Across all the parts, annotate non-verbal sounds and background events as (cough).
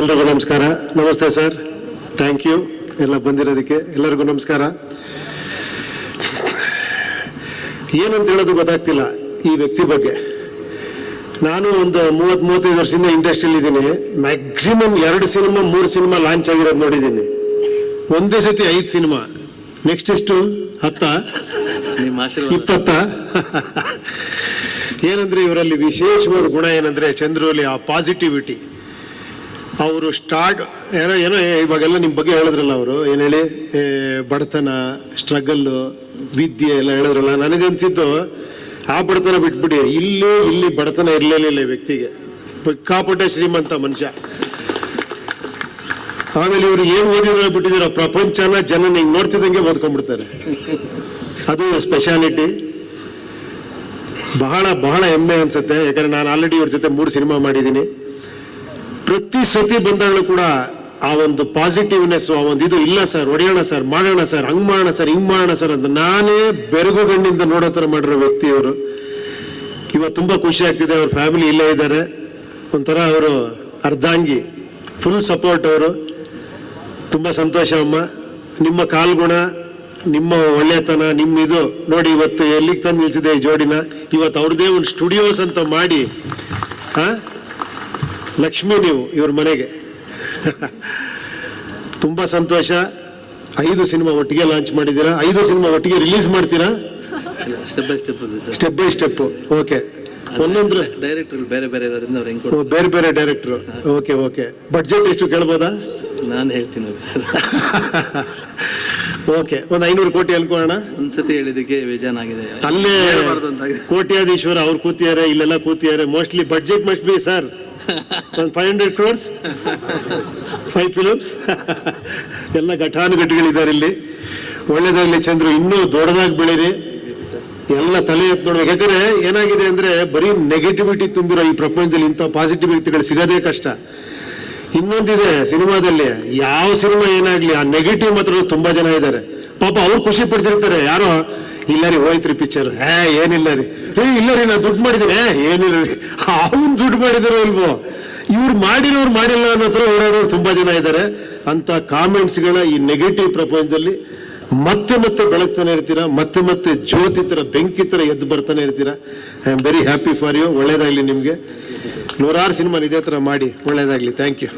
ಎಲ್ರಿಗೂ ನಮಸ್ಕಾರ. ನಮಸ್ತೆ ಸರ್. ಥ್ಯಾಂಕ್ ಯು ಎಲ್ಲ ಬಂದಿರೋದಕ್ಕೆ ಎಲ್ಲರಿಗೂ ನಮಸ್ಕಾರ. ಏನಂತ ಹೇಳೋದು ಗೊತ್ತಾಗ್ತಿಲ್ಲ ಈ ವ್ಯಕ್ತಿ ಬಗ್ಗೆ. ನಾನು ಒಂದು ಮೂವತ್ತು ಮೂವತ್ತೈದು ವರ್ಷದಿಂದ ಇಂಡಸ್ಟ್ರಿಯಲ್ಲಿ ಇದ್ದೀನಿ. ಮ್ಯಾಕ್ಸಿಮಮ್ ಎರಡು ಸಿನಿಮಾ ಮೂರು ಸಿನಿಮಾ ಲಾಂಚ್ ಆಗಿರೋದು ನೋಡಿದ್ದೀನಿ. ಒಂದೇ ಸತಿ ಐದು ಸಿನಿಮಾ. ನೆಕ್ಸ್ಟ್ ಎಷ್ಟು? ಹತ್ತ? ಇಪ್ಪತ್ತ? ಏನಂದ್ರೆ ಇವರಲ್ಲಿ ವಿಶೇಷವಾದ ಗುಣ ಏನಂದ್ರೆ ಚಂದ್ರೋಲಿ ಆ ಪಾಸಿಟಿವಿಟಿ ಅವರು ಸ್ಟಾರ್ಟ್, ಏನೋ ಏನೋ, ಇವಾಗೆಲ್ಲ ನಿಮ್ಮ ಬಗ್ಗೆ ಹೇಳಿದ್ರಲ್ಲ ಅವರು, ಏನು ಹೇಳಿ? ಬಡತನ ಸ್ಟ್ರಗಲ್ಲು ವಿದ್ಯೆ ಎಲ್ಲ ಹೇಳಿದ್ರಲ್ಲ, ನನಗನ್ಸಿದ್ದು ಆ ಬಡತನ ಬಿಟ್ಬಿಡಿ. ಇಲ್ಲಿ ಇಲ್ಲಿ ಬಡತನ ಇರಲಿಲ್ಲ ವ್ಯಕ್ತಿಗೆ. ಕಾಪಟ್ಟೆ ಶ್ರೀಮಂತ ಮನುಷ್ಯ. ಆಮೇಲೆ ಇವರು ಏನು ಓದಿದಾರೆ ಬಿಟ್ಟಿದಾರೋ ಪ್ರಪಂಚನ ಜನ ಹಿಂಗೆ ನೋಡ್ತಿದ್ದಂಗೆ ಓದ್ಕೊಂಡ್ಬಿಡ್ತಾರೆ. ಅದು ಸ್ಪೆಷಾಲಿಟಿ ಬಹಳ ಬಹಳ ಹೆಮ್ಮೆ ಅನ್ಸುತ್ತೆ. ಯಾಕಂದ್ರೆ ನಾನು ಆಲ್ರೆಡಿ ಇವ್ರ ಜೊತೆ ಮೂರು ಸಿನಿಮಾ ಮಾಡಿದ್ದೀನಿ. ಪ್ರತಿ ಸತಿ ಬಂದಾಗಲೂ ಕೂಡ ಆ ಒಂದು ಪಾಸಿಟಿವ್ನೆಸ್ ಆ ಒಂದು ಇದು ಇಲ್ಲ ಸರ್ ಹೊಡೆಯೋಣ ಸರ್ ಮಾಡೋಣ ಸರ್ ಹಂಗ್ ಮಾಡೋಣ ಸರ್ ಹಿಂಗ್ ಮಾಡೋಣ ಸರ್ ಅಂತ ನಾನೇ ಬೆರಗು ಗಣ್ಣಿಂದ ನೋಡೋ ಥರ ಮಾಡಿರೋ ವ್ಯಕ್ತಿ ಅವರು ಇವತ್ತು ತುಂಬಾ ಖುಷಿ ಆಗ್ತಿದೆ, ಅವ್ರ ಫ್ಯಾಮಿಲಿ ಇಲ್ಲೇ ಇದ್ದಾರೆ. ಒಂಥರ ಅವರು ಅರ್ಧಾಂಗಿ ಫುಲ್ ಸಪೋರ್ಟ್ ಅವರು. ತುಂಬಾ ಸಂತೋಷ ಅಮ್ಮ. ನಿಮ್ಮ ಕಾಲ್ಗುಣ, ನಿಮ್ಮ ಒಳ್ಳೆತನ, ನಿಮ್ಮ ಇದು. ನೋಡಿ, ಇವತ್ತು ಎಲ್ಲಿಗೆ ತಂದು ನಿಲ್ಸಿದೆ ಈ ಜೋಡಿನ? ಇವತ್ತು ಅವ್ರದ್ದೇ ಒಂದು ಸ್ಟುಡಿಯೋಸ್ ಅಂತ ಮಾಡಿ, ಹಾ? ಲಕ್ಷ್ಮಿ ನೀವು ಇವ್ರ ಮನೆಗೆ. ತುಂಬ ಸಂತೋಷ. ಐದು ಸಿನಿಮಾ ಒಟ್ಟಿಗೆ ಲಾಂಚ್ ಮಾಡಿದ್ದೀರಾ? ಐದು ಸಿನಿಮಾ ಒಟ್ಟಿಗೆ ರಿಲೀಸ್ ಮಾಡ್ತೀರಾ? Step by step step by step okay ಒಂದೊಂದು ಡೈರೆಕ್ಟರ್ ಬೇರೆ ಬೇರೆ ಇರೋದ್ರಿಂದ ಅವ್ರು ಹೆಂಗೆ ಬೇರೆ ಬೇರೆ ಡೈರೆಕ್ಟ್ರು ಓಕೆ ಓಕೆ ಬಡ್ಜೆಟ್ ಎಷ್ಟು ಕೇಳ್ಬೋದಾ? ನಾನು ಹೇಳ್ತೀನಿ ಓಕೆ (laughs) ಒಂದು ಐನೂರು ಕೋಟಿ ಅನ್ಕೋಣ ಒಂದ್ಸತಿ ಹೇಳಿದಕ್ಕೆ ಅಲ್ಲೇ ಅಂತ ಆಗಿದೆ. ಕೋಟ್ಯಾಧೀಶ್ವರ ಅವ್ರು ಕೂತಿದ್ದಾರೆ ಇಲ್ಲೆಲ್ಲ ಕೂತಿದ್ದಾರೆ. Mostly budget must be sir ಒಂದು five hundred crores five films ಎಲ್ಲ ಘಟಾನುಘಟಿಗಳಿದ್ದಾರೆ ಇಲ್ಲಿ. ಒಳ್ಳೇದಾಗ್ಲಿ ಚಂದ್ರು, ಇನ್ನೂ ದೊಡ್ಡದಾಗಿ ಬೆಳೀರಿ. ಎಲ್ಲ ತಲೆ ಎತ್ತು ನೋಡ್ಬೇಕು. ಯಾಕಂದ್ರೆ ಏನಾಗಿದೆ ಅಂದ್ರೆ ಬರೀ ನೆಗೆಟಿವಿಟಿ ತುಂಬಿರೋ ಈ ಪ್ರಪಂಚದಲ್ಲಿ ಇಂಥ ಪಾಸಿಟಿವ್ ವ್ಯಕ್ತಿಗಳು ಸಿಗೋದೇ ಕಷ್ಟ. ಇನ್ನೊಂದಿದೆ ಸಿನಿಮಾದಲ್ಲಿ, ಯಾವ ಸಿನಿಮಾ ಏನಾಗ್ಲಿ, ಆ ನೆಗೆಟಿವ್ ಮಾತ್ರ ತುಂಬಾ ಜನ ಇದ್ದಾರೆ. ಪಾಪ ಅವ್ರು ಖುಷಿ ಪಡ್ತಿರ್ತಾರೆ. ಯಾರೋ ಇಲ್ಲ ರೀ ಹೋಯ್ತ್ರಿ ಪಿಕ್ಚರ್ ಏ ಏನಿಲ್ಲ ರೀ ರೀ ಇಲ್ಲ ರೀ ನಾ ದುಡ್ಡು ಮಾಡಿದ್ದೀನಿ. ಏ ಏನಿಲ್ಲ ರೀ ಅವನು ದುಡ್ಡು ಮಾಡಿದಾರೋ ಇಲ್ವೋ? ಇವ್ರು ಮಾಡಿರೋರು ಮಾಡಿಲ್ಲ ಅನ್ನೋ ಹತ್ರ ಓಡಾಡೋರು ತುಂಬಾ ಜನ ಇದ್ದಾರೆ. ಅಂತ ಕಾಮೆಂಟ್ಸ್ಗಳ ಈ ನೆಗೆಟಿವ್ ಪ್ರಪಂಚದಲ್ಲಿ ಮತ್ತೆ ಮತ್ತೆ ಬೆಳಗ್ತಾನೆ ಇರ್ತೀರಾ? ಮತ್ತೆ ಮತ್ತೆ ಜ್ಯೋತಿ ತರ ಬೆಂಕಿ ತರ ಎದ್ದು ಬರ್ತಾನೆ ಇರ್ತೀರಾ? I am very happy for you ಒಳ್ಳೇದಾಗ್ಲಿ ನಿಮ್ಗೆ. ನೂರಾರು ಸಿನಿಮಾ ಇದೇ ತರ ಮಾಡಿ. ಒಳ್ಳೇದಾಗ್ಲಿ. ಥ್ಯಾಂಕ್ ಯು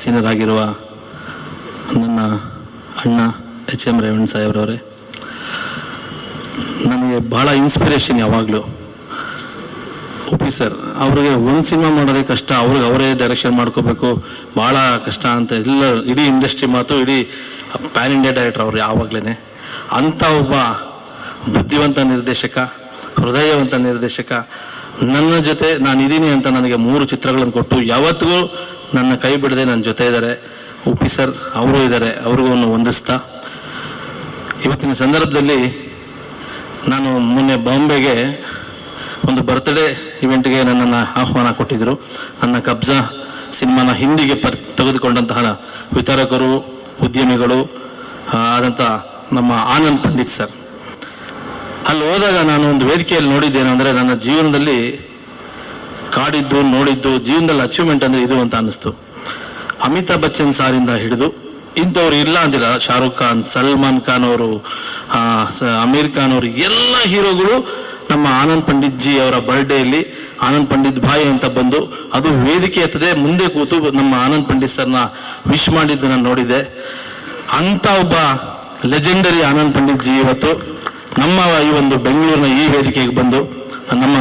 ಆಸೀನರಾಗಿರುವ ನನ್ನ ಅಣ್ಣ ಎಚ್ ಎಂ ರೇವಣ್ ಸಾಹೇಬ್ರವರೇ ನನಗೆ ಭಾಳ ಇನ್ಸ್ಪಿರೇಷನ್ ಯಾವಾಗಲೂ. ಉಪಿ ಸರ್, ಅವ್ರಿಗೆ ಒಂದು ಸಿನಿಮಾ ಮಾಡೋದೇ ಕಷ್ಟ, ಅವ್ರಿಗೆ ಅವರೇ ಡೈರೆಕ್ಷನ್ ಮಾಡ್ಕೋಬೇಕು ಭಾಳ ಕಷ್ಟ ಅಂತ ಎಲ್ಲ ಇಡೀ ಇಂಡಸ್ಟ್ರಿ ಮಾತು, ಇಡೀ ಪ್ಯಾನ್ ಇಂಡಿಯಾ ಡೈರೆಕ್ಟರ್ ಅವ್ರು ಯಾವಾಗಲೇ ಅಂಥ ಒಬ್ಬ ಬುದ್ಧಿವಂತ ನಿರ್ದೇಶಕ, ಹೃದಯವಂತ ನಿರ್ದೇಶಕ, ನನ್ನ ಜೊತೆ ನಾನು ಇದ್ದೀನಿ ಅಂತ ನನಗೆ ಮೂರು ಚಿತ್ರಗಳನ್ನು ಕೊಟ್ಟು, ಯಾವತ್ತಿಗೂ ನನ್ನ ಕೈ ಬಿಡದೆ ನನ್ನ ಜೊತೆ ಇದ್ದಾರೆ. ಉಪಿ ಸರ್, ಅವರು ಇದ್ದಾರೆ, ಅವ್ರಿಗೂ ವಂದಿಸ್ತಾ. ಇವತ್ತಿನ ಸಂದರ್ಭದಲ್ಲಿ ನಾನು ಮೊನ್ನೆ ಬಾಂಬೆಗೆ ಒಂದು ಬರ್ತ್ಡೇ ಇವೆಂಟ್ಗೆ ನನ್ನನ್ನು ಆಹ್ವಾನ ಕೊಟ್ಟಿದ್ದರು ನನ್ನ ಕಬ್ಜಾ ಸಿನಿಮಾನ ಹಿಂದಿಗೆ ಪರ್, ತೆಗೆದುಕೊಂಡಂತಹ ವಿತರಕರು, ಉದ್ಯಮಿಗಳು ಆದಂಥ ನಮ್ಮ ಆನಂದ್ ಪಂಡಿತ್ ಸರ್. ಅಲ್ಲಿ ಹೋದಾಗ ನಾನು ಒಂದು ವೇದಿಕೆಯಲ್ಲಿ ನೋಡಿದ್ದೇನೆಂದರೆ ನನ್ನ ಜೀವನದಲ್ಲಿ ಕಾಡಿದ್ದು, ನೋಡಿದ್ದು, ಜೀವನದಲ್ಲಿ ಅಚೀವ್ಮೆಂಟ್ ಅಂದರೆ ಇದು ಅಂತ ಅನ್ನಿಸ್ತು. ಅಮಿತಾಬ್ ಬಚ್ಚನ್ ಸಾರಿಂದ ಹಿಡಿದು, ಇಂಥವ್ರು ಇಲ್ಲ ಅಂದಿಲ್ಲ. ಶಾರುಖ್ ಖಾನ್, ಸಲ್ಮಾನ್ ಖಾನ್ ಅವರು ಅಮೀರ್ ಖಾನ್ ಅವರು, ಎಲ್ಲ ಹೀರೋಗಳು ನಮ್ಮ ಆನಂದ್ ಪಂಡಿತ್ ಜಿ ಅವರ ಬರ್ಡೇಯಲ್ಲಿ ಆನಂದ್ ಪಂಡಿತ್ ಭಾಯ್ ಅಂತ ಬಂದು, ಅದು ವೇದಿಕೆ ಎತ್ತದೆ, ಮುಂದೆ ಕೂತು ನಮ್ಮ ಆನಂದ್ ಪಂಡಿತ್ ಸರ್ನ ವಿಶ್ ಮಾಡಿದ್ದು ನಾನು ನೋಡಿದೆ. ಅಂತ ಒಬ್ಬ ಲೆಜೆಂಡರಿ ಆನಂದ್ ಪಂಡಿತ್ ಜಿ ಇವತ್ತು ನಮ್ಮ ಈ ಒಂದು ಬೆಂಗಳೂರಿನ ಈ ವೇದಿಕೆಗೆ ಬಂದು, ನಮ್ಮ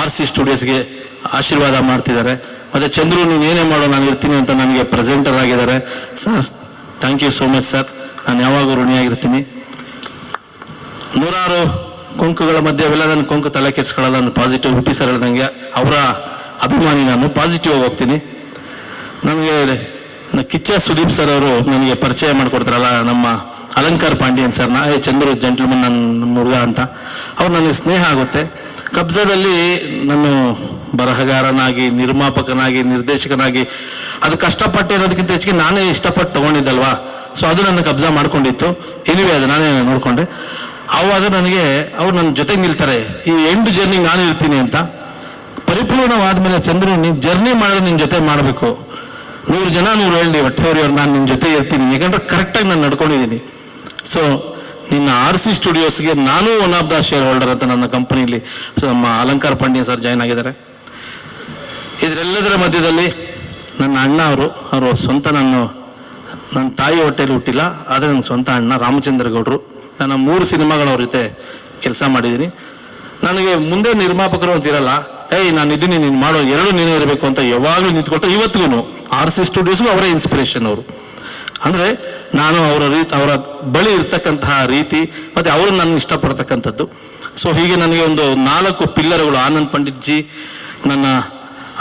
ಆರ್ ಸಿ ಸ್ಟುಡಿಯೋಸ್ಗೆ ಆಶೀರ್ವಾದ ಮಾಡ್ತಿದ್ದಾರೆ. ಮತ್ತೆ ಚಂದ್ರು, ನೀನು ಏನೇ ಮಾಡೋ, ನಾನು ಇರ್ತೀನಿ ಅಂತ ನನಗೆ ಪ್ರೆಸೆಂಟರ್ ಆಗಿದ್ದಾರೆ. Sir thank you so much sir ನಾನು ಯಾವಾಗ ಋಣಿಯಾಗಿರ್ತೀನಿ. ನೂರಾರು ಕೊಂಕುಗಳ ಮಧ್ಯೆ ಅವೆಲ್ಲ ನನ್ನ ಕೊಂಕು ತಲೆ ಕೆಡ್ಸ್ಕೊಳ್ಳಲ್ಲ ನಾನು ಪಾಸಿಟಿವ್ ಹುಟ್ಟಿ ಸರ್ ಹೇಳ್ದಂಗೆ ಅವರ ಅಭಿಮಾನಿ ನಾನು. ಪಾಸಿಟಿವ್ ಹೋಗ್ತೀನಿ. ನನಗೆ ಕಿಚ್ಚ ಸುದೀಪ್ ಸರ್ ಅವರು ನನಗೆ ಪರಿಚಯ ಮಾಡಿಕೊಡ್ತಾರಲ್ಲ, ನಮ್ಮ ಅಲಂಕಾರ್ ಪಾಂಡ್ಯನ್ ಸರ್ ನಾ. ಏ, ಚಂದ್ರು ಜೆಂಟ್ಲ್ಮನ್ ನನ್ನ ಹುಡುಗ ಅಂತ. ಅವ್ರು ನನಗೆ ಸ್ನೇಹ ಆಗುತ್ತೆ. ಕಬ್ಜಾದಲ್ಲಿ ನಾನು ಬರಹಗಾರನಾಗಿ, ನಿರ್ಮಾಪಕನಾಗಿ, ನಿರ್ದೇಶಕನಾಗಿ, ಅದು ಕಷ್ಟಪಟ್ಟು ಅನ್ನೋದಕ್ಕಿಂತ ಹೆಚ್ಚಿಗೆ ನಾನೇ ಇಷ್ಟಪಟ್ಟು ತಗೊಂಡಿದ್ದಲ್ವಾ? ಸೊ ಅದು ನನ್ನ ಕಬ್ಜ ಮಾಡ್ಕೊಂಡಿತ್ತು. ಎನಿವೆ ಅದು ನಾನೇ ನೋಡ್ಕೊಂಡೆ. ಆವಾಗ ನನಗೆ ಅವ್ರು ನನ್ನ ಜೊತೆಗೆ ನಿಲ್ತಾರೆ. ಈ ಎಂಡ್ ಜರ್ನಿ ನಾನು ಇರ್ತೀನಿ ಅಂತ. ಪರಿಪೂರ್ಣವಾದ ಮೇಲೆ ಚಂದ್ರು ನೀನು ಜರ್ನಿ ಮಾಡಿದ್ರೆ ನಿನ್ನ ಜೊತೆ ಮಾಡಬೇಕು. ನೂರು ಜನ ನೂರು ಹೇಳಿ ಹೊಟ್ಟೆವರಿಯವ್ರು ನಾನು ನಿನ್ನ ಜೊತೆ ಇರ್ತೀನಿ. ಯಾಕಂದ್ರೆ ಕರೆಕ್ಟಾಗಿ ನಾನು ನಡ್ಕೊಂಡಿದ್ದೀನಿ. ಸೊ ನಿನ್ನ ಆರ್ ಸಿ ಸ್ಟುಡಿಯೋಸ್ಗೆ ನಾನು one of the shareholder ಅಂತ ನನ್ನ ಕಂಪನಿಯಲ್ಲಿ ನಮ್ಮ ಅಲಂಕಾರ ಪಾಂಡ್ಯ ಸರ್ ಜಾಯ್ನ್ ಆಗಿದ್ದಾರೆ. ಇದರೆಲ್ಲದರ ಮಧ್ಯದಲ್ಲಿ ನನ್ನ ಅಣ್ಣ ಅವರು ಅವರು ಸ್ವಂತ ನಾನು, ನನ್ನ ತಾಯಿ ಹೊಟ್ಟೆಯಲ್ಲಿ ಹುಟ್ಟಿಲ್ಲ, ಆದರೆ ನನ್ನ ಸ್ವಂತ ಅಣ್ಣ ರಾಮಚಂದ್ರ ಗೌಡರು. ನನ್ನ ಮೂರು ಸಿನಿಮಾಗಳ ಅವ್ರ ಜೊತೆ ಕೆಲಸ ಮಾಡಿದ್ದೀನಿ. ನನಗೆ ಮುಂದೆ ನಿರ್ಮಾಪಕರು ಅಂತ ಇರಲ್ಲ, ಏಯ್, ನಾನು ಇದ್ದೀನಿ, ನೀನು ಮಾಡೋ ಎರಡು ನೀನೇ ಇರಬೇಕು ಅಂತ ಯಾವಾಗಲೂ ನಿಂತ್ಕೊಳ್ತಾ ಇವತ್ತಿಗೂ ಆರ್ ಸಿ ಸ್ಟುಡಿಯೋಸ್ಗೂ ಅವರೇ ಇನ್ಸ್ಪಿರೇಷನ್ ಅವರು. ಅಂದರೆ ನಾನು ಅವರ ರೀತಿ, ಅವರ ಬಳಿ ಇರ್ತಕ್ಕಂತಹ ರೀತಿ, ಮತ್ತು ಅವರು ನನ್ನ ಇಷ್ಟಪಡ್ತಕ್ಕಂಥದ್ದು. ಸೊ ಹೀಗೆ ನನಗೆ ಒಂದು ನಾಲ್ಕು ಪಿಲ್ಲರ್ಗಳು, ಆನಂದ್ ಪಂಡಿತ್ ಜಿ ನನ್ನ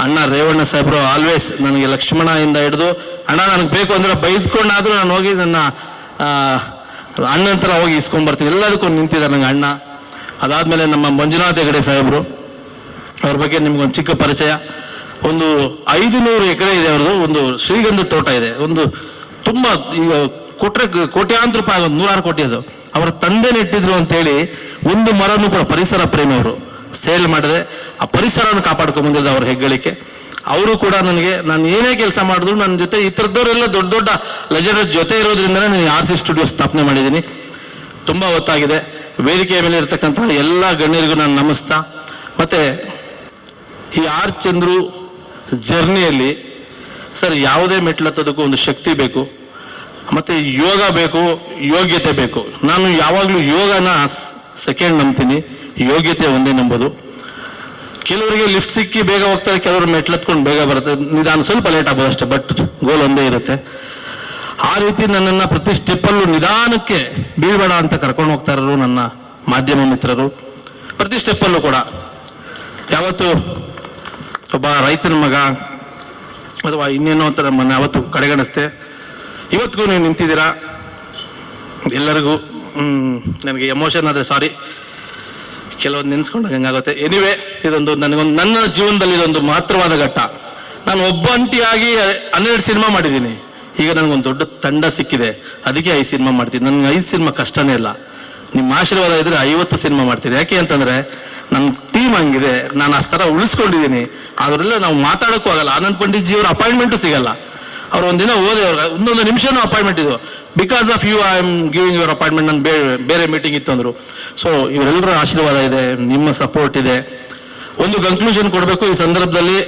ಅಣ್ಣ ರೇವಣ್ಣ ಸಾಹೇಬರು ಆಲ್ವೇಸ್ ನನಗೆ ಲಕ್ಷ್ಮಣ ಇಂದ ಹಿಡಿದು, ಅಣ್ಣ, ನನಗೆ ಬೇಕು ಅಂದರೆ ಬೈದ್ಕೊಂಡಾದರೂ ನಾನು ಹೋಗಿ ನನ್ನ ಅಣ್ಣನ ಥರ ಹೋಗಿ ಇಸ್ಕೊಂಡ್ಬರ್ತೀನಿ ಎಲ್ಲದಕ್ಕೂ ನಿಂತಿದ್ದಾರೆ ನನಗೆ ಅಣ್ಣ. ಅದಾದಮೇಲೆ ನಮ್ಮ ಮಂಜುನಾಥ್ ಹೆಗಡೆ ಸಾಹೇಬರು, ಅವ್ರ ಬಗ್ಗೆ ನಿಮ್ಗೊಂದು ಚಿಕ್ಕ ಪರಿಚಯ. ಒಂದು ಐದು ನೂರು ಎಕರೆ ಇದೆ ಅವ್ರದ್ದು, ಒಂದು ಶ್ರೀಗಂಧ ತೋಟ ಇದೆ. ಒಂದು ತುಂಬ ಈಗ ಕೊಟ್ರೆ ಕೋಟ್ಯಾಂತರ ರೂಪಾಯಿ ಆಗೋದು, ನೂರಾರು ಕೋಟಿ ಅದು. ಅವರ ತಂದೆ ನೆಟ್ಟಿದ್ರು ಅಂತೇಳಿ ಒಂದು ಮರನೂ ಕೂಡ ಪರಿಸರ ಪ್ರೇಮಿ ಅವರು ಸೇಲ್ ಮಾಡಿದೆ. ಆ ಪರಿಸರವನ್ನು ಕಾಪಾಡ್ಕೊಂಡ್ ಬಂದಿದ್ದ ಅವ್ರ ಹೆಗ್ಗಳಿಕೆ. ಅವರು ಕೂಡ ನನಗೆ, ನಾನು ಏನೇ ಕೆಲಸ ಮಾಡಿದ್ರು ನನ್ನ ಜೊತೆ ಈ ಥರದವರೆಲ್ಲ ದೊಡ್ಡ ದೊಡ್ಡ ಲಜರ ಜೊತೆ ಇರೋದ್ರಿಂದ ನಾನು ಆರ್ ಸಿ ಸ್ಟುಡಿಯೋ ಸ್ಥಾಪನೆ ಮಾಡಿದ್ದೀನಿ. ತುಂಬ ಹೊತ್ತಾಗಿದೆ. ವೇದಿಕೆಯ ಮೇಲೆ ಇರ್ತಕ್ಕಂತಹ ಎಲ್ಲ ಗಣ್ಯರಿಗೂ ನಾನು ನಮಿಸ್ತಾ. ಮತ್ತೆ ಈ ಆರ್ ಚಂದ್ರು ಜರ್ನಿಯಲ್ಲಿ ಸರ್ ಯಾವುದೇ ಮೆಟ್ಲತ್ತೋದಕ್ಕೂ ಒಂದು ಶಕ್ತಿ ಬೇಕು. ಮತ್ತೆ ಯೋಗ ಬೇಕು, ಯೋಗ್ಯತೆ ಬೇಕು. ನಾನು ಯಾವಾಗಲೂ ಯೋಗನ ಸೆಕೆಂಡ್ ನಂಬ್ತೀನಿ. ಯೋಗ್ಯತೆ ಒಂದೇ ನಂಬೋದು. ಕೆಲವರಿಗೆ ಲಿಫ್ಟ್ ಸಿಕ್ಕಿ ಬೇಗ ಹೋಗ್ತಾರೆ, ಕೆಲವರು ಮೆಟ್ಲತ್ಕೊಂಡು ಬೇಗ ಬರುತ್ತೆ. ನಿಧಾನ ಸ್ವಲ್ಪ ಲೇಟ್ ಆಗ್ಬೋದು ಅಷ್ಟೇ ಬಟ್ ಗೋಲ್ ಒಂದೇ ಇರುತ್ತೆ. ಆ ರೀತಿ ನನ್ನನ್ನು ಪ್ರತಿ ಸ್ಟೆಪ್ಪಲ್ಲೂ ನಿಧಾನಕ್ಕೆ ಬೀಳ್ಬೇಡ ಅಂತ ಕರ್ಕೊಂಡು ಹೋಗ್ತಾ ಇರೋರು ನನ್ನ ಮಾಧ್ಯಮ ಮಿತ್ರರು. ಪ್ರತಿ ಸ್ಟೆಪ್ಪಲ್ಲೂ ಕೂಡ. ಯಾವತ್ತು ಒಬ್ಬ ರೈತನ ಮಗ, ಅಥವಾ ಇನ್ನೇನೋ ಅಂತ ಮನೆ ಯಾವತ್ತು ಕಡೆಗಣಿಸ್ತೆ ಇವತ್ತಿಗೂ ನೀವು ನಿಂತಿದ್ದೀರಾ? ಎಲ್ಲರಿಗೂ ನನಗೆ ಎಮೋಷನ್ ಆದರೆ ಸಾರಿ. ಕೆಲವೊಂದು ನೆನೆಸ್ಕೊಂಡಾಗ ಹಂಗಾಗುತ್ತೆ. ಎನಿವೆ ಇದೊಂದು ನನಗೊಂದು, ನನ್ನ ಜೀವನದಲ್ಲಿ ಇದೊಂದು ಮಹತ್ತರವಾದ ಘಟ್ಟ. ನಾನು ಒಬ್ಬಂಟಿಯಾಗಿ ಹನ್ನೆರಡು ಸಿನಿಮಾ ಮಾಡಿದ್ದೀನಿ. ಈಗ ನನಗೊಂದು ದೊಡ್ಡ ತಂಡ ಸಿಕ್ಕಿದೆ. ಅದಕ್ಕೆ ಐದು ಸಿನಿಮಾ ಮಾಡ್ತೀನಿ. ನನಗೆ ಐದು ಸಿನಿಮಾ ಕಷ್ಟನೇ ಇಲ್ಲ. ನಿಮ್ಮ ಆಶೀರ್ವಾದ ಇದ್ರೆ ಐವತ್ತು ಸಿನಿಮಾ ಮಾಡ್ತೀನಿ. ಯಾಕೆ ಅಂತಂದರೆ, ನನ್ನ ಟೀಮ್ ಹಂಗಿದೆ. ನಾನು ಆ ಥರ ಉಳಿಸ್ಕೊಂಡಿದ್ದೀನಿ. ಅದರಲ್ಲೇ ನಾವು ಮಾತಾಡೋಕ್ಕೂ ಆಗಲ್ಲ. ಆನಂದ್ ಪಂಡಿತ್ ಜಿಯವ್ರ ಅಪಾಯಿಂಟ್ಮೆಂಟು ಸಿಗಲ್ಲ. ಅವ್ರು ಒಂದಿನ ಓದಿ ಅವ್ರಿಗೆ ಒಂದೊಂದು ನಿಮಿಷನೂ ಅಪಾಯಿಂಟ್ಮೆಂಟ್ ಇದು. Because of you I am giving your appointment ನಾನು ಬೇರೆ ಬೇರೆ ಮೀಟಿಂಗ್ ಇತ್ತು ಅಂದರು ಸೊ ಇವರೆಲ್ಲರ ಆಶೀರ್ವಾದ ಇದೆ, ನಿಮ್ಮ ಸಪೋರ್ಟ್ ಇದೆ. ಒಂದು ಕನ್ಕ್ಲೂಷನ್ ಕೊಡಬೇಕು ಈ ಸಂದರ್ಭದಲ್ಲಿ.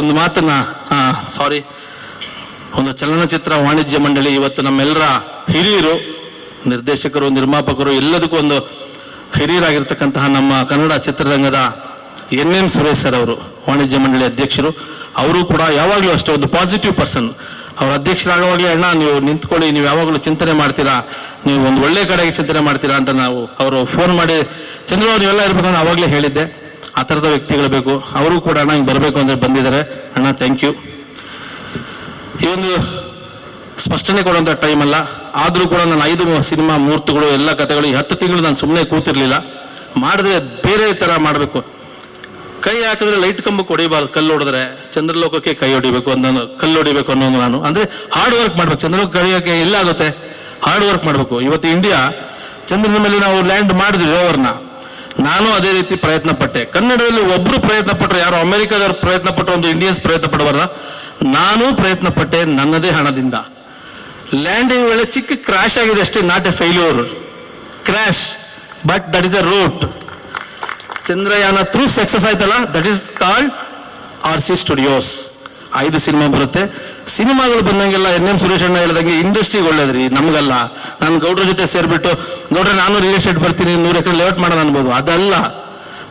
ಒಂದು ಮಾತನ್ನ ಸಾರಿ ಒಂದು ಚಲನಚಿತ್ರ ವಾಣಿಜ್ಯ ಮಂಡಳಿ ಇವತ್ತು ನಮ್ಮೆಲ್ಲರ ಹಿರಿಯರು, ನಿರ್ದೇಶಕರು, ನಿರ್ಮಾಪಕರು ಎಲ್ಲದಕ್ಕೂ ಒಂದು ಹಿರಿಯರಾಗಿರ್ತಕ್ಕಂತಹ ನಮ್ಮ ಕನ್ನಡ ಚಿತ್ರರಂಗದ ಎನ್ ಎಂ ಸುರೇಶ್ ಸರ್ ಅವರು, ವಾಣಿಜ್ಯ ಮಂಡಳಿ ಅಧ್ಯಕ್ಷರು. ಅವರು ಕೂಡ ಯಾವಾಗಲೂ ಅಷ್ಟೇ ಒಂದು ಪಾಸಿಟಿವ್ ಪರ್ಸನ್ ಅವ್ರ ಅಧ್ಯಕ್ಷರಾಗುವಾಗಲೇ, ಅಣ್ಣ, ನೀವು ನಿಂತ್ಕೊಳ್ಳಿ, ನೀವು ಯಾವಾಗಲೂ ಚಿಂತನೆ ಮಾಡ್ತೀರಾ, ನೀವು ಒಂದು ಒಳ್ಳೆ ಕಡೆಗೆ ಚಿಂತನೆ ಮಾಡ್ತೀರಾ ಅಂತ ನಾವು ಅವರು ಫೋನ್ ಮಾಡಿ, ಚಂದ್ರ, ನೀವೆಲ್ಲ ಇರ್ಬೇಕು ಆವಾಗಲೇ ಅವಾಗಲೇ ಹೇಳಿದ್ದೆ. ಆ ಥರದ ವ್ಯಕ್ತಿಗಳು ಬೇಕು. ಅವರು ಕೂಡ ಅಣ್ಣ ಹಿಂಗೆ ಬರಬೇಕು ಅಂದರೆ ಬಂದಿದ್ದಾರೆ. ಅಣ್ಣ ಥ್ಯಾಂಕ್ ಯು ಈ ಒಂದು ಸ್ಪಷ್ಟನೆ ಕೊಡುವಂಥ ಟೈಮ್ ಅಲ್ಲ. ಆದರೂ ಕೂಡ ನಾನು ಐದು ಸಿನಿಮಾ ಮೂರ್ತಿಗಳು, ಎಲ್ಲ ಕಥೆಗಳು ಈ ಹತ್ತು ತಿಂಗಳು ನಾನು ಸುಮ್ಮನೆ ಕೂತಿರ್ಲಿಲ್ಲ. ಮಾಡಿದ್ರೆ ಬೇರೆ ಥರ ಮಾಡಬೇಕು. ಕೈ ಹಾಕಿದ್ರೆ ಲೈಟ್ ಕಂಬಕ್ಕೆ ಹೊಡಿಬಾರ್ದು ಕಲ್ಲು ಹೊಡೆದ್ರೆ. ಚಂದ್ರಲೋಕಕ್ಕೆ ಕೈ ಹೊಡಿಬೇಕು ಅನ್ನೋ ಕಲ್ಲು ಹೊಡಿಬೇಕು ಅನ್ನೋದು ನಾನು. ಅಂದ್ರೆ ಹಾರ್ಡ್ ವರ್ಕ್ ಮಾಡ್ಬೇಕು. ಚಂದ್ರಲೋಕ ಕಳಿಯೋಕೆ ಎಲ್ಲ ಆಗುತ್ತೆ? ಹಾರ್ಡ್ ವರ್ಕ್ ಮಾಡಬೇಕು. ಇವತ್ತು ಇಂಡಿಯಾ ಚಂದ್ರನ ಮೇಲೆ ನಾವು ಲ್ಯಾಂಡ್ ಮಾಡಿದ್ವಿ ರೋವರ್ನ ನಾನು ಅದೇ ರೀತಿ ಪ್ರಯತ್ನ ಪಟ್ಟೆ ಕನ್ನಡದಲ್ಲಿ ಒಬ್ರು ಪ್ರಯತ್ನ ಪಟ್ಟರು ಯಾರು? ಅಮೆರಿಕದವ್ರು ಪ್ರಯತ್ನ ಪಟ್ಟರು ಒಂದು ಇಂಡಿಯನ್ಸ್ ಪ್ರಯತ್ನ ಪಡಬಾರ್ದ ನಾನು ಪ್ರಯತ್ನ ಪಟ್ಟೆ ನನ್ನದೇ ಹಣದಿಂದ. ಲ್ಯಾಂಡಿಂಗ್ ವೇಳೆ ಚಿಕ್ಕ ಕ್ರಾಶ್ ಆಗಿದೆ ಅಷ್ಟೇ not a failure crash but that is a route Chandrayaan through success ಆಯ್ತಲ್ಲ? That is called R C studios ಐದು ಸಿನಿಮಾ ಬರುತ್ತೆ. ಸಿನಿಮಾಗಳು ಬಂದಂಗೆಲ್ಲ ಎನ್ ಎಂ ಸುರೇಶ್ ಅಣ್ಣ ಹೇಳ್ದಂಗೆ ಇಂಡಸ್ಟ್ರಿಗೆ ಒಳ್ಳೇದ್ರಿ, ನಮಗಲ್ಲ. ನಾನು ಗೌಡ್ರ ಜೊತೆ ಸೇರಿಬಿಟ್ಟು, ಗೌಡ್ರ ನಾನು ರಿಯಲ್ ಎಸ್ಟೇಟ್ ಬರ್ತೀನಿ, ನೂರು ಎಕರೆ ಲೇಔಟ್ ಮಾಡೋಣ ಅನ್ಬೋದು. ಅದಲ್ಲ.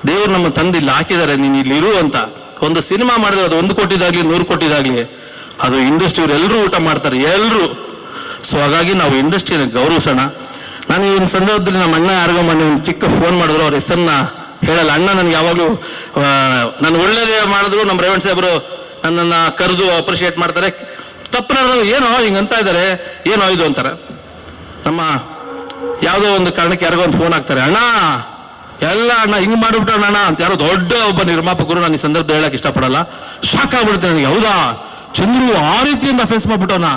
ದೇವ್ರು ನಮ್ಮ ತಂದೆ ಇಲ್ಲಿ ಹಾಕಿದ್ದಾರೆ, ನೀನು ಇಲ್ಲಿ ಇರು ಅಂತ. ಒಂದು ಸಿನಿಮಾ ಮಾಡಿದ್ರೆ ಅದು ಒಂದು ಕೋಟಿದಾಗ್ಲಿ, ನೂರು ಕೋಟಿದಾಗ್ಲಿ, ಅದು ಇಂಡಸ್ಟ್ರಿ ಎಲ್ಲರೂ ಊಟ ಮಾಡ್ತಾರೆ ಎಲ್ಲರೂ ಸೊ ಹಾಗಾಗಿ ನಾವು ಇಂಡಸ್ಟ್ರಿನ ಗೌರವಿಸೋಣ. ನಾನು ಈ ಸಂದರ್ಭದಲ್ಲಿ ನಮ್ಮ ಅಣ್ಣ ಯಾರಿಗೋ ಮೊನ್ನೆ ಒಂದು ಚಿಕ್ಕ ಫೋನ್ ಮಾಡಿದ್ರು, ಅವ್ರ ಹೆಸರನ್ನ ಹೇಳಲ್ಲ, ಅಣ್ಣ ನನಗೆ ಯಾವಾಗಲೂ ನಾನು ಒಳ್ಳೇದೇ ಮಾಡಿದ್ರು, ನಮ್ಮ ರೇವಣ್ ಸಾಹೇಬರು ನನ್ನನ್ನು ಕರೆದು ಅಪ್ರಿಷಿಯೇಟ್ ಮಾಡ್ತಾರೆ. ತಪ್ಪು ಏನೋ ಹಿಂಗೆ ಹಿಂಗಂತ ಇದ್ದಾರೆ ಏನೋ ಇದು ಅಂತಾರೆ. ನಮ್ಮ ಯಾವುದೋ ಒಂದು ಕಾರಣಕ್ಕೆ ಯಾರಿಗೋ ಒಂದು ಫೋನ್ ಹಾಕ್ತಾರೆ, ಅಣ್ಣ, ಎಲ್ಲ ಅಣ್ಣ ಹಿಂಗೆ ಮಾಡಿಬಿಟ್ಟಣ ಅಣ್ಣ, ಅಂತ ಯಾರೋ ದೊಡ್ಡ ಒಬ್ಬ ನಿರ್ಮಾಪಕರು ನಾನು ಸಂದರ್ಭ ಹೇಳಕ್ ಇಷ್ಟಪಡಲ್ಲ. ಶಾಕ್ ಆಗ್ಬಿಡುತ್ತೆ ನನಗೆ, ಹೌದಾ? ಚಂದ್ರು ಆ ರೀತಿಯಿಂದ ಅಫೆನ್ಸ್ ಮಾಡ್ಬಿಟ್ಟವನ?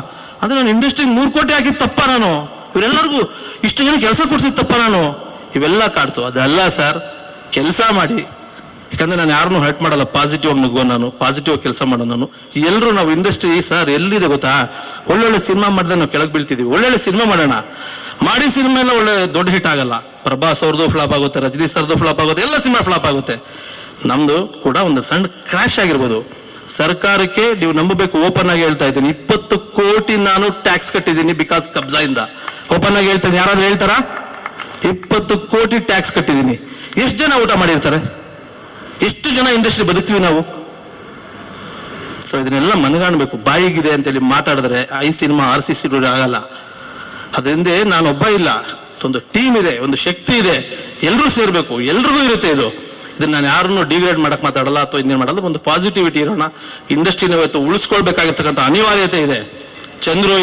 ಅದು ನಾನು ಇಂಡಸ್ಟ್ರಿಗೆ ಮೂರು ಕೋಟಿ ಹಾಕಿ ತಪ್ಪ ನಾನು. ಇವರೆಲ್ಲರಿಗೂ ಇಷ್ಟು ಜನ ಕೆಲಸ ಕೊಡ್ಸಿದ್ ತಪ್ಪ ನಾನು. ಇವೆಲ್ಲ ಕಾಡ್ತು. ಅದಲ್ಲ ಸರ್ ಕೆಲಸ ಮಾಡಿ. ಯಾಕಂದ್ರೆ ನಾನು ಯಾರನ್ನೂ ಹರ್ಟ್ ಮಾಡಲ್ಲ ಪಾಸಿಟಿವ್ ಆಗಿ ನುಗ್ಗೋ ನಾನು ಪಾಸಿಟಿವ್ ಕೆಲಸ ಮಾಡೋ ನಾನು. ಎಲ್ಲರೂ ನಾವು ಇಂಡಸ್ಟ್ರಿ ಸರ್, ಎಲ್ಲಿದೆ ಗೊತ್ತಾ? ಒಳ್ಳೊಳ್ಳೆ ಸಿನಿಮಾ ಮಾಡಿದ್ರೆ ನಾವು ಕೆಳಗೆ ಬೀಳ್ತಿದ್ದೀವಿ ಒಳ್ಳೊಳ್ಳೆ ಸಿನಿಮಾ ಮಾಡೋಣ. ಮಾಡಿ ಸಿನಿಮಾ ಎಲ್ಲ ಒಳ್ಳೆ ದೊಡ್ಡ ಹಿಟ್ ಆಗಲ್ಲ. ಪ್ರಭಾಸ್ ಅವ್ರದ್ದು ಫ್ಲಾಪ್ ಆಗುತ್ತೆ ರಜನಿ ಸರ್ದು ಫ್ಲಾಪ್ ಆಗುತ್ತೆ, ಎಲ್ಲ ಸಿನಿಮಾ ಫ್ಲಾಪ್ ಆಗುತ್ತೆ. ನಮ್ದು ಕೂಡ ಒಂದು ಸಣ್ಣ ಕ್ರಾಶ್ ಆಗಿರ್ಬೋದು. ಸರ್ಕಾರಕ್ಕೆ ನೀವು ನಂಬಬೇಕು ಓಪನ್ ಆಗಿ ಹೇಳ್ತಾ ಇದ್ದೀನಿ. ಇಪ್ಪತ್ತು ಕೋಟಿ ನಾನು ಟ್ಯಾಕ್ಸ್ ಕಟ್ಟಿದ್ದೀನಿ ಬಿಕಾಸ್ ಕಬ್ಜಾಯಿಂದ. ಓಪನ್ ಆಗಿ ಹೇಳ್ತಾ ಇದ್ದೀನಿ. ಯಾರಾದ್ರೂ ಹೇಳ್ತಾರಾ? ಇಪ್ಪತ್ತು ಕೋಟಿ ಟ್ಯಾಕ್ಸ್ ಕಟ್ಟಿದ್ದೀನಿ. ಎಷ್ಟು ಜನ ಊಟ ಮಾಡಿರ್ತಾರೆ? ಎಷ್ಟು ಜನ ಇಂಡಸ್ಟ್ರಿ ಬದುಕ್ತೀವಿ ನಾವು? ಸೊ ಇದನ್ನೆಲ್ಲ ಮನಗಾಣಬೇಕು. ಬಾಯಿಗಿದೆ ಅಂತೇಳಿ ಮಾತಾಡಿದ್ರೆ I cinema R C C ಆಗಲ್ಲ. ಅದರಿಂದ ನಾನು ಒಬ್ಬ ಇಲ್ಲ. ಒಂದು ಟೀಮ್ ಇದೆ, ಒಂದು ಶಕ್ತಿ ಇದೆ. ಎಲ್ಲರೂ ಸೇರಬೇಕು. ಎಲ್ರಿಗೂ ಇರುತ್ತೆ ಇದು. ಇದನ್ನು ನಾನು ಯಾರನ್ನು ಡಿಗ್ರೇಡ್ ಮಾಡಕ್ಕೆ ಮಾತಾಡಲ್ಲ ಅಥವಾ ಇನ್ನೇನು ಮಾಡಲ್ಲ. ಒಂದು ಪಾಸಿಟಿವಿಟಿ ಇರೋಣ. ಇಂಡಸ್ಟ್ರಿನ ಇವತ್ತು ಉಳಿಸ್ಕೊಳ್ಬೇಕಾಗಿರ್ತಕ್ಕಂಥ ಅನಿವಾರ್ಯತೆ ಇದೆ. ಚಂದ್ರು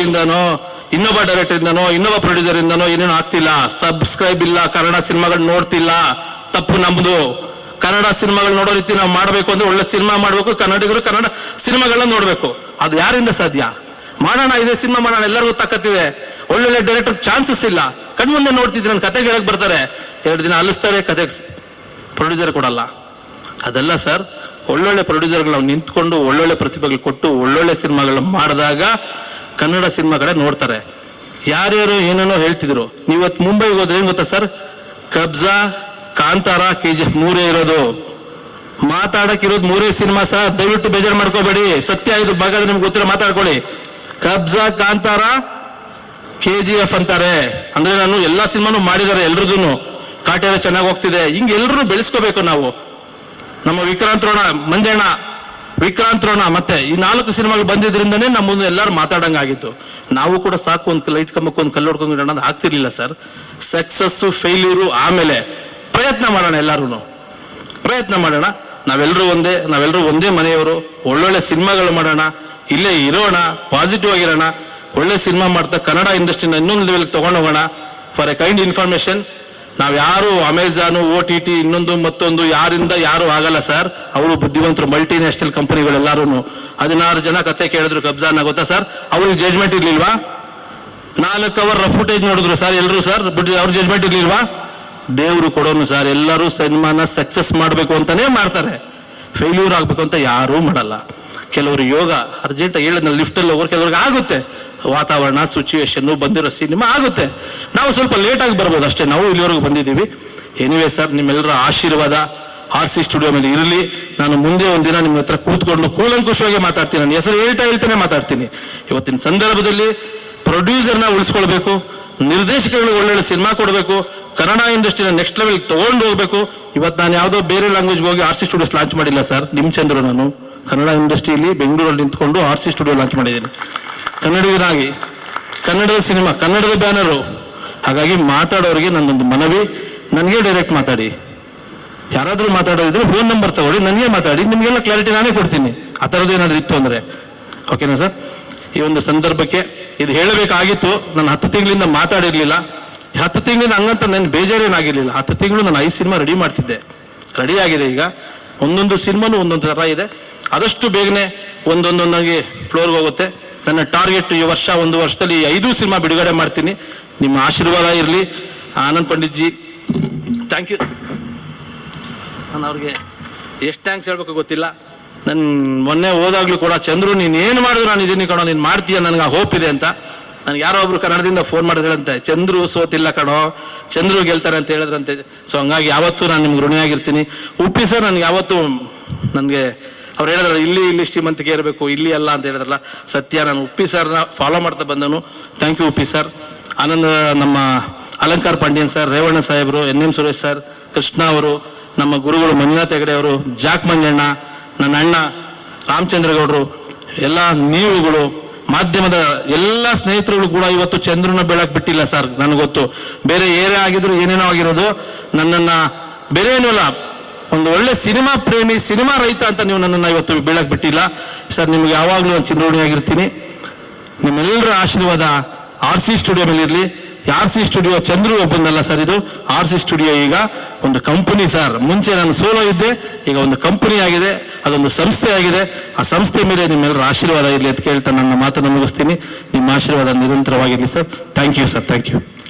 ಇನ್ನೊಬ್ಬ ಡೈರೆಕ್ಟರ್ ಇಂದನೋ, ಇನ್ನೊಬ್ಬ ಪ್ರೊಡ್ಯೂಸರ್ ಇಂದನೋ ಏನೇನು ಆಗ್ತಿಲ್ಲ. ಸಬ್ಸ್ಕ್ರೈಬ್ ಇಲ್ಲ, ಕನ್ನಡ ಸಿನಿಮಾಗಳು ನೋಡ್ತಿಲ್ಲ. ತಪ್ಪು ನಮ್ದು ಕನ್ನಡ ಸಿನಿಮಾಗಳು ನೋಡೋ ರೀತಿ ನಾವು ಮಾಡಬೇಕು ಅಂದ್ರೆ ಒಳ್ಳೆ ಸಿನಿಮಾ ಮಾಡಬೇಕು, ಕನ್ನಡಿಗರು ಕನ್ನಡ ಸಿನಿಮಾಗಳನ್ನ ನೋಡಬೇಕು. ಅದು ಯಾರಿಂದ ಸಾಧ್ಯ? ಮಾಡೋಣ, ಇದೆ ಸಿನಿಮಾ ಮಾಡೋಣ, ಎಲ್ಲರಿಗೂ ತಾಕತ್ತಿದೆ ಒಳ್ಳೊಳ್ಳೆ ಡೈರೆಕ್ಟರ್ ಚಾನ್ಸಸ್ ಇಲ್ಲ. ಕಣ್ಮುಂದೆ ನೋಡ್ತಿದ್ರೆ ನನ್ನ ಕತೆ ಹೇಳಕ್ ಬರ್ತಾರೆ. ಎರಡು ದಿನ ಅಲಿಸ್ತಾರೆ ಕತೆ ಪ್ರೊಡ್ಯೂಸರ್ ಕೊಡಲ್ಲ. ಅದೆಲ್ಲ ಸರ್ ಒಳ್ಳೊಳ್ಳೆ ಪ್ರೊಡ್ಯೂಸರ್ಗಳು ನಿಂತ್ಕೊಂಡು ಒಳ್ಳೊಳ್ಳೆ ಪ್ರತಿಭೆಗಳು ಕೊಟ್ಟು ಒಳ್ಳೊಳ್ಳೆ ಸಿನಿಮಾಗಳನ್ನ ಮಾಡಿದಾಗ ಕನ್ನಡ ಸಿನಿಮಾ ಕಡೆ ನೋಡ್ತಾರೆ. ಯಾರ್ಯಾರು ಏನೇನೋ ಹೇಳ್ತಿದ್ರು. ನೀವು ಇವತ್ತು ಮುಂಬೈಗೆ ಹೋದ್ರೆ ಏನು ಗೊತ್ತಾ sir? Kabzaa, Kantara K G F ಮೂರೇ ಇರೋದು. ಮಾತಾಡಕ್ ಇರೋದು ಮೂರೇ ಸಿನಿಮಾ ಸರ್ ದಯವಿಟ್ಟು ಬೇಜಾರು ಮಾಡ್ಕೋಬೇಡಿ. ಸತ್ಯ ಇದು ಭಾಗ ನಿಮ್ಗೆ ಗೊತ್ತಿರೋ ಮಾತಾಡ್ಕೊಳ್ಳಿ. Kabzaa, Kantara K G F ಅಂತಾರೆ. ಅಂದ್ರೆ ನಾನು ಎಲ್ಲಾ ಸಿನಿಮಾನು ಮಾಡಿದ್ದಾರೆ ಎಲ್ರದೂ ಕಾಟೇರ ಚೆನ್ನಾಗಿ ಹೋಗ್ತಿದೆ. ಹಿಂಗೆ ಎಲ್ಲರೂ ಬೆಳೆಸ್ಕೋಬೇಕು ನಾವು. ನಮ್ಮ ವಿಕ್ರಾಂತ್ ರೋಣ, ಮಂಜಣ್ಣ ವಿಕ್ರಾಂತ್ ರೋಣ, ಮತ್ತೆ ಈ ನಾಲ್ಕು ಸಿನಿಮಾಗಳು ಬಂದಿದ್ರಿಂದನೇ ನಮ್ಮ ಮುಂದೆ ಎಲ್ಲರೂ ಮಾತಾಡಂಗಾಗಿತ್ತು. ನಾವು ಕೂಡ ಸಾಕು ಒಂದು ಲೈಟ್ ಕಂಬಕ್ಕೆ ಒಂದು ಕಲ್ಲು ಹೊಡ್ಕೊಂಡು ಅನ್ನೋದು ಆಗ್ತಿರ್ಲಿಲ್ಲ ಸರ್. ಸಕ್ಸಸ್ಸು ಫೇಲ್ಯೂರು ಆಮೇಲೆ ಪ್ರಯತ್ನ ಮಾಡೋಣ ಎಲ್ಲರೂ ಪ್ರಯತ್ನ ಮಾಡೋಣ. ನಾವೆಲ್ಲರೂ ಒಂದೇ ನಾವೆಲ್ಲರೂ ಒಂದೇ ಮನೆಯವರು. ಒಳ್ಳೊಳ್ಳೆ ಸಿನಿಮಾಗಳು ಮಾಡೋಣ. ಇಲ್ಲೇ ಇರೋಣ ಪಾಸಿಟಿವ್ ಆಗಿರೋಣ. ಒಳ್ಳೆ ಸಿನಿಮಾ ಮಾಡ್ತಾ ಕನ್ನಡ ಇಂಡಸ್ಟ್ರಿನ ಇನ್ನೊಂದು ಲೆವೆಲ್ ತಗೊಂಡೋಗೋಣ. ಫಾರ್ ಎ ಕೈಂಡ್ ಇನ್ಫಾರ್ಮೇಶನ್ ನಾವು ಯಾರು ಅಮೆಝಾನು ಓ ಟಿ ಟಿ, ಇನ್ನೊಂದು ಮತ್ತೊಂದು ಯಾರಿಂದ ಯಾರು ಆಗಲ್ಲ ಸರ್. ಅವರು ಬುದ್ಧಿವಂತರು ಮಲ್ಟಿ ನ್ಯಾಷನಲ್ ಕಂಪನಿಗಳೆಲ್ಲರೂ ಹದಿನಾರು ಜನ ಕತೆ ಕೇಳಿದ್ರು ಕಬ್ಜಾನ, ಗೊತ್ತಾ ಸರ್? ಅವ್ರಿಗೆ ಜಜ್ಮೆಂಟ್ ಇರ್ಲಿಲ್ವಾ? ನಾಲ್ಕು ಅವರ್ ಫುಟೇಜ್ ನೋಡಿದ್ರು ಸರ್ ಎಲ್ಲರೂ ಸರ್? ಬಟ್ ಅವ್ರ ಜಜ್ಮೆಂಟ್ ಇರ್ಲಿಲ್ವಾ? ದೇವರು ಕೊಡೋನು ಸರ್, ಎಲ್ಲರೂ ಸಿನಿಮಾನ ಸಕ್ಸಸ್ ಮಾಡಬೇಕು ಅಂತಾನೆ ಮಾಡ್ತಾರೆ. ಫೇಲ್ಯೂರ್ ಆಗಬೇಕು ಅಂತ ಯಾರೂ ಮಾಡಲ್ಲ. ಕೆಲವರು ಯೋಗ ಅರ್ಜೆಂಟ್ ಹೇಳಿದ್ನ ಲಿಫ್ಟಲ್ಲಿ ಹೋಗೋರು, ಕೆಲವ್ರಿಗೆ ಆಗುತ್ತೆ. ವಾತಾವರಣ ಸಿಚುವೇಶನ್ ಬಂದಿರೋ ಸಿನಿಮಾ ಆಗುತ್ತೆ. ನಾವು ಸ್ವಲ್ಪ ಲೇಟಾಗಿ ಬರ್ಬೋದು ಅಷ್ಟೇ. ನಾವು ಇಲ್ಲಿವರೆಗೂ ಬಂದಿದ್ದೀವಿ. ಎನಿವೇ ಸರ್ ನಿಮ್ಮೆಲ್ಲರ ಆಶೀರ್ವಾದ ಆರ್ ಸಿ ಸ್ಟುಡಿಯೋ ಮೇಲೆ ಇರಲಿ. ನಾನು ಮುಂದೆ ಒಂದಿನ ನಿಮ್ಮ ಹತ್ರ ಕೂತ್ಕೊಂಡು ಕೂಲಂಕುಷವಾಗಿ ಮಾತಾಡ್ತೀನಿ. ನನ್ನ ಹೆಸರು ಹೇಳ್ತಾ ಹೇಳ್ತಾನೆ ಮಾತಾಡ್ತೀನಿ. ಇವತ್ತಿನ ಸಂದರ್ಭದಲ್ಲಿ ಪ್ರೊಡ್ಯೂಸರ್ನ ಉಳಿಸ್ಕೊಳ್ಬೇಕು. ನಿರ್ದೇಶಕಗಳಿಗೆ ಒಳ್ಳೊಳ್ಳೆ ಸಿನಿಮಾ ಕೊಡಬೇಕು. ಕನ್ನಡ ಇಂಡಸ್ಟ್ರಿನ ನೆಕ್ಸ್ಟ್ ಲೆವೆಲ್ ತೊಗೊಂಡು ಹೋಗ್ಬೇಕು. ಇವತ್ತು ನಾನು ಯಾವುದೋ ಬೇರೆ ಲ್ಯಾಂಗ್ವೇಜ್ಗೆ ಹೋಗಿ ಆರ್ ಸಿ ಸ್ಟುಡಿಯೋಸ್ ಲಾಂಚ್ ಮಾಡಿಲ್ಲ ಸರ್ ನಿಮ್ಮ ಚಂದ್ರು ನಾನು. ಕನ್ನಡ ಇಂಡಸ್ಟ್ರಿಯಲ್ಲಿ ಬೆಂಗಳೂರಲ್ಲಿ ನಿಂತ್ಕೊಂಡು ಆರ್ ಸಿ ಸ್ಟುಡಿಯೋ ಲಾಂಚ್ ಮಾಡಿದ್ದೀನಿ. ಕನ್ನಡಿಗನಾಗಿ ಕನ್ನಡದ ಸಿನಿಮಾ, ಕನ್ನಡದ ಬ್ಯಾನರು. ಹಾಗಾಗಿ ಮಾತಾಡೋರಿಗೆ ನನ್ನೊಂದು ಮನವಿ. ನನಗೆ ಡೈರೆಕ್ಟ್ ಮಾತಾಡಿ. ಯಾರಾದರೂ ಮಾತಾಡೋದಿದ್ರೆ ಫೋನ್ ನಂಬರ್ ತಗೊಳ್ಳಿ, ನನಗೆ ಮಾತಾಡಿ, ನಿಮಗೆಲ್ಲ ಕ್ಲಾರಿಟಿ ನಾನೇ ಕೊಡ್ತೀನಿ. ಆ ಥರದ್ದು ಏನಾದರೂ ಇತ್ತು ಅಂದರೆ. ಓಕೆನಾ ಸರ್ ಈ ಒಂದು ಸಂದರ್ಭಕ್ಕೆ ಇದು ಹೇಳಬೇಕಾಗಿತ್ತು. ನಾನು ಹತ್ತು ತಿಂಗಳಿಂದ ಮಾತಾಡಿರಲಿಲ್ಲ. ಹತ್ತು ತಿಂಗಳಿಂದ ಹಂಗಂತ ನನ್ನ ಬೇಜಾರೇನಾಗಿರಲಿಲ್ಲ. ಹತ್ತು ತಿಂಗಳು ನಾನು ಐದು ಸಿನಿಮಾ ರೆಡಿ ಮಾಡ್ತಿದ್ದೆ. ರೆಡಿ ಆಗಿದೆ ಈಗ. ಒಂದೊಂದು ಸಿನಿಮಾನು ಒಂದೊಂದು ಥರ ಇದೆ. ಆದಷ್ಟು ಬೇಗನೆ ಒಂದೊಂದೊಂದಾಗಿ ಫ್ಲೋರ್ಗೆ ಹೋಗುತ್ತೆ. ನನ್ನ ಟಾರ್ಗೆಟ್ ಈ ವರ್ಷ ಒಂದು ವರ್ಷದಲ್ಲಿ ಐದು ಸಿನಿಮಾ ಬಿಡುಗಡೆ ಮಾಡ್ತೀನಿ. ನಿಮ್ಮ ಆಶೀರ್ವಾದ ಇರಲಿ. ಆನಂದ್ ಪಂಡಿತ್ಜಿ ಥ್ಯಾಂಕ್ ಯು ನಾನು ಅವ್ರಿಗೆ ಎಷ್ಟು ಥ್ಯಾಂಕ್ಸ್ ಹೇಳ್ಬೇಕು ಗೊತ್ತಿಲ್ಲ. ನನ್ನ ಮೊನ್ನೆ ಹೋದಾಗಲೂ ಕೂಡ ಚಂದ್ರು, ನೀನು ಏನು ಮಾಡಿದ್ರು ನಾನು ಇದ್ದೀನಿ ಕಣೋ, ನೀನು ಮಾಡ್ತೀಯ ನನಗೆ ಹೋಪ್ ಇದೆ ಅಂತ. ನನಗೆ ಯಾರೋ ಒಬ್ರು ಕನ್ನಡದಿಂದ ಫೋನ್ ಮಾಡಿದ್ರಂತೆ, ಚಂದ್ರು ಸೋತಿಲ್ಲ ಕಣೋ, ಚಂದ್ರು ಗೆಲ್ತಾರೆ ಅಂತ ಹೇಳಿದ್ರಂತೆ. ಸೊ ಹಂಗಾಗಿ ಯಾವತ್ತೂ ನಾನು ನಿಮ್ಗೆ ಋಣಿಯಾಗಿರ್ತೀನಿ. ಉಪ್ಪಿ ಸರ್ ನನಗೆ ಯಾವತ್ತೂ ನನಗೆ ಅವ್ರು ಹೇಳಿದ್ರಲ್ಲ, ಇಲ್ಲಿ ಇಲ್ಲಿ ಶ್ರೀಮಂತಿಕೆ ಇರಬೇಕು, ಇಲ್ಲಿ ಅಲ್ಲ ಅಂತ ಹೇಳಿದ್ರಲ್ಲ, ಸತ್ಯ, ನಾನು ಉಪ್ಪಿ ಸರ್ನ ಫಾಲೋ ಮಾಡ್ತಾ ಬಂದನು. Thank you Uppi sir. Anand, ನಮ್ಮ ಅಲಂಕಾರ್ ಪಾಂಡ್ಯನ್ ಸರ್, ರೇವಣ್ಣ ಸಾಹೇಬರು, N M Suresh sir, Krishna ಅವರು, ನಮ್ಮ ಗುರುಗಳು ಮಂಜುನಾಥ್ ಹೆಗಡೆ ಅವರು, ಜಾಕ್ ಮಂಜಣ್ಣ, ನನ್ನ ಅಣ್ಣ ರಾಮಚಂದ್ರಗೌಡರು, ಎಲ್ಲ ನೀವುಗಳು, ಮಾಧ್ಯಮದ ಎಲ್ಲ ಸ್ನೇಹಿತರುಗಳು ಕೂಡ ಇವತ್ತು ಚಂದ್ರನ ಬೆಳಕು ಬಿಟ್ಟಿಲ್ಲ ಸರ್, ನನಗೆ ಗೊತ್ತು. ಬೇರೆ ಏನೇ ಆಗಿದ್ರು ಏನೇನೋ ಆಗಿರೋದು, ನನ್ನನ್ನ ಬೇರೆ ಏನೂ ಅಲ್ಲ ಒಂದು ಒಳ್ಳೆ ಸಿನಿಮಾ ಪ್ರೇಮಿ, ಸಿನಿಮಾ ರೈತ ಅಂತ ನೀವು ನನ್ನನ್ನು ಇವತ್ತು ಬೀಳಕ್ ಬಿಟ್ಟಿಲ್ಲ. ಸರ್, ನಿಮ್ಗೆ ಯಾವಾಗಲೂ ಒಂದು ಚಿಂದ್ರೋಣಿಯಾಗಿರ್ತೀನಿ ನಿಮ್ಮೆಲ್ಲರ ಆಶೀರ್ವಾದ ಆರ್ ಸಿ ಸ್ಟುಡಿಯೋ ಮೇಲೆ ಇರಲಿ ಆರ್ ಸಿ ಸ್ಟುಡಿಯೋ ಚಂದ್ರು ಒಬ್ಬನಲ್ಲ ಸರ್ ಇದು. ಆರ್ ಸಿ ಸ್ಟುಡಿಯೋ ಈಗ ಒಂದು ಕಂಪನಿ ಸರ್. ಮುಂಚೆ ನಾನು ಸೋಲೋ ಇದ್ದೆ, ಈಗ ಒಂದು ಕಂಪನಿ ಆಗಿದೆ, ಅದೊಂದು ಸಂಸ್ಥೆ ಆಗಿದೆ. ಆ ಸಂಸ್ಥೆ ಮೇಲೆ ನಿಮ್ಮೆಲ್ಲರ ಆಶೀರ್ವಾದ ಇರಲಿ ಅಂತ ಕೇಳ್ತಾ ನನ್ನ ಮಾತನ್ನು ಮುಗಿಸ್ತೀನಿ. ನಿಮ್ಮ ಆಶೀರ್ವಾದ ನಿರಂತರವಾಗಿರಲಿ sir. Thank you sir thank you